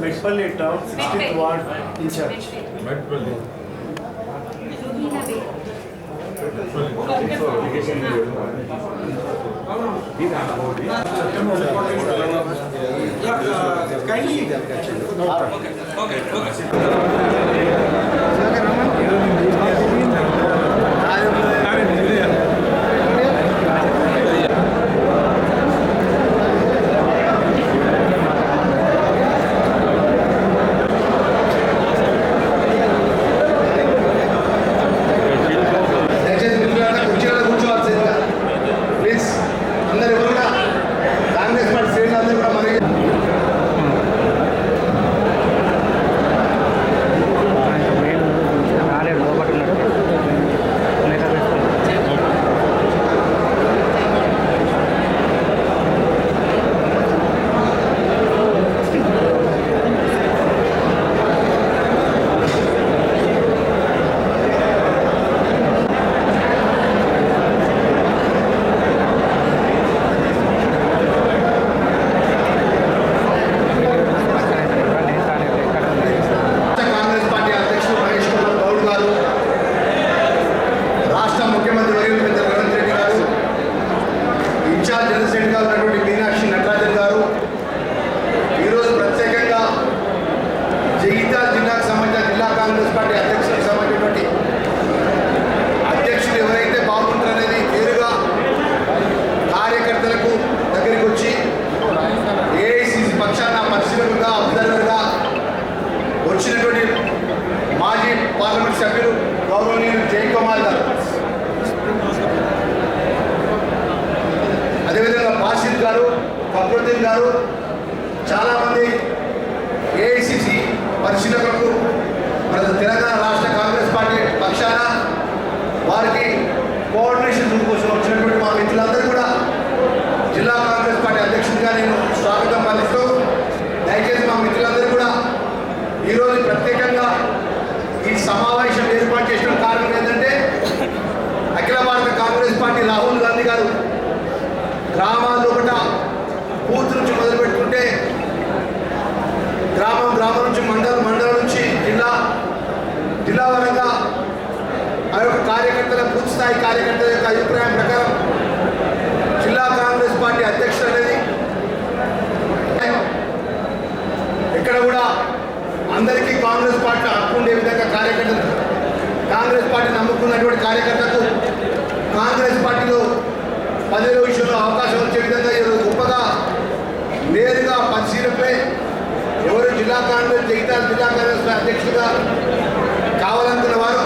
Metpalli town sixteenth ward incharge Metpalli Rubina దయచేసి వచ్చినటువంటి మాజీ పార్లమెంట్ సభ్యులు గౌరవనీయులు జయన్ కుమార్ గారు. అదేవిధంగా బాసిద్ గారు ఫక్రుద్దీన్ గారు చాలామంది ఏఐసిసి పరిశీలకులకు మన తెలంగాణ రాష్ట్ర కాంగ్రెస్ పార్టీ పక్షాన వారికి కోఆర్డినేషన్ కోసం వచ్చినటువంటి మా మిత్రులందరూ కూడా జిల్లా కాంగ్రెస్ పార్టీ అధ్యక్షుడిగా నేను స్వాగతం పలుకుతూ దయచేసి మా మిత్రులందరూ కూడా ఈరోజు ప్రత్యేకంగా ఈ సమావేశం ఏర్పాటు చేసిన కారణం ఏంటంటే అఖిల భారత కాంగ్రెస్ పార్టీ రాహుల్ గాంధీ గారు గ్రామాల్లో ఒకట బూత్ నుంచి మొదలు పెట్టుకుంటే గ్రామం గ్రామం నుంచి మండలం మండలం నుంచి జిల్లా జిల్లా పరంగా ఆ యొక్క కార్యకర్తల బూత్ స్థాయి కార్యకర్తల యొక్క అభిప్రాయం ప్రకారం జిల్లా కాంగ్రెస్ పార్టీ అధ్యక్షుడు అనేది ఇక్కడ కూడా అందరికీ కాంగ్రెస్ పార్టీ హక్కు ఉండే విధంగా కార్యకర్తలు కాంగ్రెస్ పార్టీ నమ్ముకున్నటువంటి కార్యకర్తకు కాంగ్రెస్ పార్టీలో పదవి విషయంలో అవకాశం వచ్చే విధంగా ఈరోజు గొప్పగా నేరుగా పరిశీలనపై ఎవరు జిల్లా కాంగ్రెస్ జగితాల జిల్లా కాంగ్రెస్ అధ్యక్షుడిగా కావాలనుకున్న వారు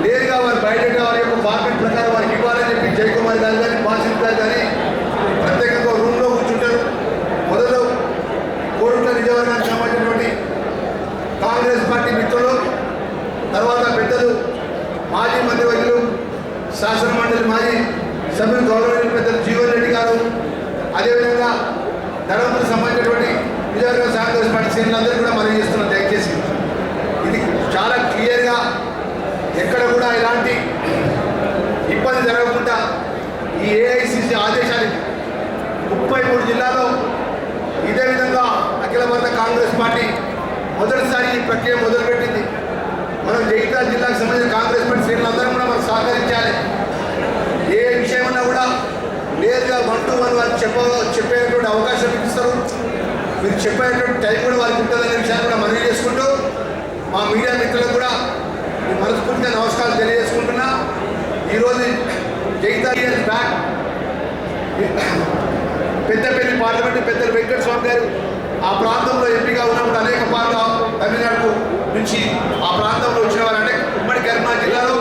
నేరుగా వారు బయట వారి యొక్క ఫార్మెట్ ప్రకారం వారికి ఇవ్వాలని చెప్పి జయకుమార్ గారు కానీ బాసిత్ గారు కానీ ప్రత్యేకంగా రూమ్లో కూర్చుంటారు మొదలు కోరుట్ల నిజవర్గానికి సంబంధించినటువంటి కాంగ్రెస్ పార్టీ మిత్రులు తర్వాత పెద్దలు మాజీ మంత్రివర్యులు శాసన మండలి మాజీ సభ్యులు గౌరవనీయులు పెద్దలు జీవన్ రెడ్డి గారు అదేవిధంగా ధర్మపురికి సంబంధించినటువంటి నిజవర్గ కాంగ్రెస్ పార్టీ శ్రేణులందరూ కూడా మనం చేస్తున్నాం దయచేసి. ఇది చాలా క్లియర్గా ఎక్కడ కూడా ఇలాంటి ఇబ్బంది జరగకుండా ఈ ఏఐసిసి ఆదేశాలు ముప్పై మూడు జిల్లాలో ఇదే విధంగా అఖిల భారత కాంగ్రెస్ పార్టీ మొదటిసారి ఈ ప్రక్రియ మొదలుపెట్టింది. మనం జగిత్యాల జిల్లాకు సంబంధించిన కాంగ్రెస్ పార్టీ శ్రేణులందరం కూడా మనం సహకరించాలి. ఏ విషయం కూడా నేరుగా వన్ టు వన్ వారు చెప్ప చెప్పేటువంటి అవకాశం ఇస్తారు మీరు చెప్పేటువంటి టైం కూడా వారికి ఉంటుందనే విషయాన్ని కూడా మనవి చేసుకుంటూ మా మీడియా మిత్రులకు కూడా ఈ మనస్ఫూర్తిగా నమస్కారాలు తెలియజేసుకుంటున్నా. ఈరోజు జగిత్యాల బ్యాక్ పెద్దపల్లి పార్లమెంటు పెద్దలు వెంకట స్వామి గారు ఆ ప్రాంతంలో ఎంపీగా ఉన్నప్పుడు అనేక పార్లు తమిళనాడు నుంచి ఆ ప్రాంతంలో వచ్చిన వారు అంటే ఉమ్మడి కరీంనగర్ జిల్లాలో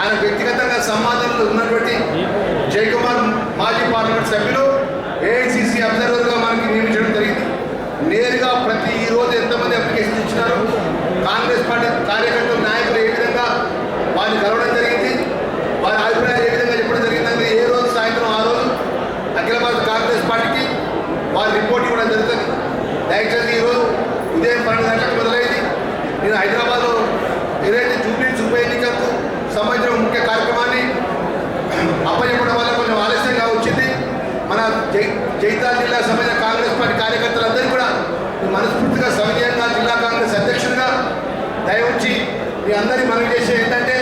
ఆయన వ్యక్తిగతంగా సమాజంలో ఉన్నటువంటి జయకుమార్ మాజీ పార్లమెంట్ సభ్యులు ఏఐసిసి అబ్జర్వర్గా మనకి నియమించడం జరిగింది. నేరుగా ప్రతి రోజు ఎంతమంది అప్లికేషన్ ఇచ్చినారు కాంగ్రెస్ పార్టీ కార్యకర్తలు నాయకులు ఏ విధంగా వారిని కలవడం జరిగింది వారి అభిప్రాయాలు ఏ విధంగా చెప్పడం జరిగిందని ఏ రోజు సాయంత్రం ఆ రోజు అఖిల భారత కాంగ్రెస్ పార్టీకి వారి రిపోర్ట్ ఇవ్వడం జరుగుతుంది. దయచేసి ఈరోజు నేను హైదరాబాద్లో ఏదైతే జూబ్లీ ఉప ఎన్నికలకు సంబంధించిన ముఖ్య కార్యక్రమాన్ని అప్పచెప్పడం వల్ల జై జైతాల్ జిల్లా సంబంధించిన కాంగ్రెస్ పార్టీ కార్యకర్తలందరూ కూడా మనస్ఫూర్తిగా సవినీయంగా జిల్లా కాంగ్రెస్ అధ్యక్షుడిగా దయవుంచి మీ అందరి మనవి చేసే ఏంటంటే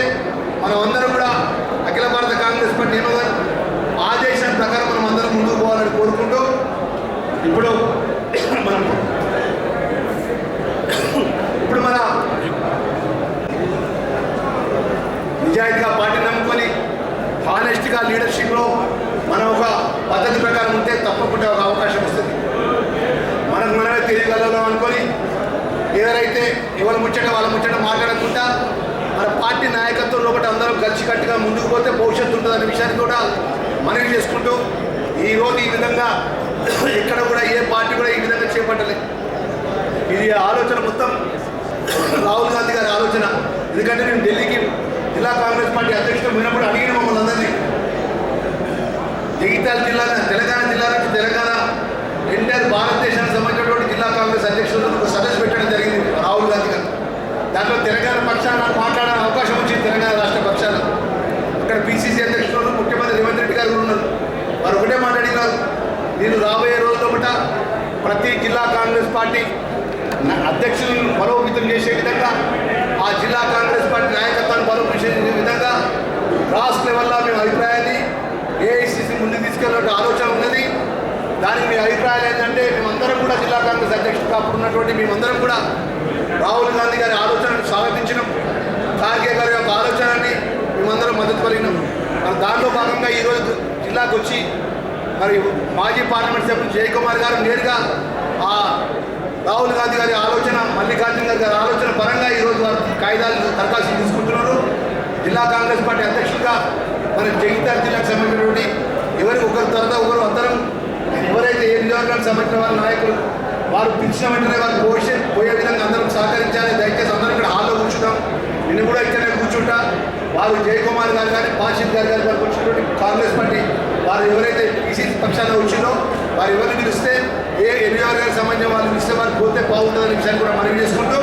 మనం అందరం కూడా అఖిల భారత కాంగ్రెస్ పార్టీ నియమ ఆదేశం ప్రకారం మనం అందరం ముందుకు పోవాలని కోరుకుంటూ ఇప్పుడు మనం ఇప్పుడు మన నిజాయితీగా పార్టీ నమ్ముకొని హానెస్ట్గా లీడర్షిప్లో మనం ఒక పద్ధతి ప్రకారం ఉంటే తప్పకుండా ఒక అవకాశం వస్తుంది మనకు మనమే తెలియగలం అనుకొని ఎవరైతే ఎవరు ముచ్చట వాళ్ళ ముచ్చట మాట్లాడకుండా మన పార్టీ నాయకత్వం లోపల అందరం కలిసికట్టుగా ముందుకు పోతే భవిష్యత్తు ఉంటుందనే విషయాన్ని కూడా మనవి చేసుకుంటూ ఈరోజు ఈ విధంగా ఇక్కడ కూడా ఏ పార్టీ కూడా ఈ విధంగా చేపట్టలేదు ఇది ఆలోచన మొత్తం రాహుల్ గాంధీ గారి ఆలోచన. ఎందుకంటే నేను ఢిల్లీకి జిల్లా కాంగ్రెస్ పార్టీ అధ్యక్షుడు పోయినప్పుడు అడిగిన మమ్మల్ని అందరినీ. జగిత్యాల జిల్లా తెలంగాణ జిల్లా నుంచి తెలంగాణ ఎంటైర్ భారతదేశానికి సంబంధించినటువంటి జిల్లా కాంగ్రెస్ అధ్యక్షులు ఒక సదస్సు పెట్టడం జరిగింది రాహుల్ గాంధీ గారు. దాంట్లో తెలంగాణ పక్షాన మాట్లాడాలని అవకాశం వచ్చింది తెలంగాణ రాష్ట్ర పక్షాన. ఇక్కడ పిసిసి అధ్యక్షులు ముఖ్యమంత్రి రేవంత్ రెడ్డి గారు ఉన్నారు. వారు ఒకటే మాట్లాడినారు నేను రాబోయే రోజుల్లో ఒకట ప్రతి జిల్లా కాంగ్రెస్ పార్టీ అధ్యక్షులను బలోపేతం చేసే విధంగా ఆ జిల్లా కాంగ్రెస్ పార్టీ నాయకత్వాన్ని బలోపేతం చేసే విధంగా రాష్ట్ర లెవెల్లో మేము అభిప్రాయాన్ని ఏఐసిసి ముందుకు తీసుకెళ్ళిన ఆలోచన ఉన్నది. దానికి మీ అభిప్రాయాలు ఏంటంటే మేమందరం కూడా జిల్లా కాంగ్రెస్ అధ్యక్షుడు అప్పుడు ఉన్నటువంటి మేమందరం కూడా రాహుల్ గాంధీ గారి ఆలోచనను స్వాగతించినాం. ఖార్గే గారి యొక్క ఆలోచనని మేమందరం మద్దతు పలిగినాం మరి దాంట్లో భాగంగా ఈరోజు జిల్లాకు వచ్చి మరి మాజీ పార్లమెంట్ సభ్యులు జయకుమార్ గారు నేరుగా ఆ రాహుల్ గాంధీ గారి ఆలోచన మల్లికార్జున గారి గారి ఆలోచన పరంగా ఈరోజు వారు కాగితాలు దరఖాస్తు తీసుకుంటున్నారు. జిల్లా కాంగ్రెస్ పార్టీ అధ్యక్షుడిగా మరి జగిత్యాల జిల్లాకు సంబంధించినటువంటి ఎవరికి ఒకరి తర్వాత ఒకరు అందరం ఎవరైతే ఏ నియోజకవర్గానికి సంబంధించిన వాళ్ళ నాయకులు వారు పిలిచిన వెంటనే వారు పోషే పోయే విధంగా అందరం సహకరించాలి దయచేసి వారు జయకుమార్ గారు కానీ పాషిద్ గారు గారు వారు వచ్చినటువంటి కాంగ్రెస్ పార్టీ వారు ఎవరైతే పీసీసీ పక్షాన వచ్చిందో వారు ఎవరిని పిలిస్తే ఏ ఎన్నిఆర్ గారికి సంబంధించిన వాళ్ళు పిలిస్తే వారు పోతే బాగుంటుందనే విషయాన్ని కూడా మనవి చేసుకుంటూ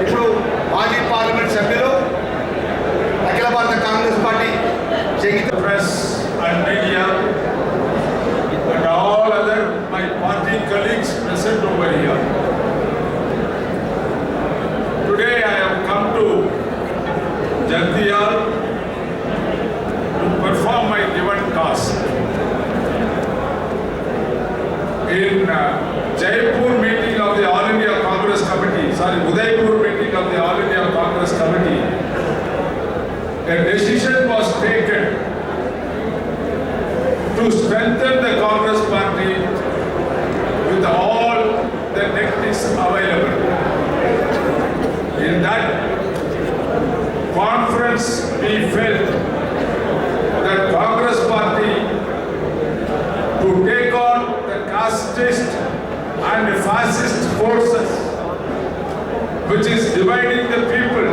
ఇప్పుడు మాజీ పార్లమెంట్ సభ్యులు sorry, Udaipur meeting of the All India Congress Committee, a decision was taken to strengthen the Congress party with all the techniques available. In that conference, we felt that Congress party to take on the casteist and fascist forces which is dividing the people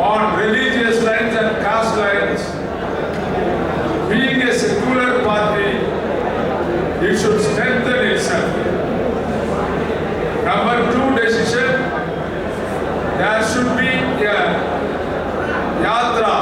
on religious lines and caste lines. Being a secular party, it should strengthen itself. Number two decision, there should be a yatra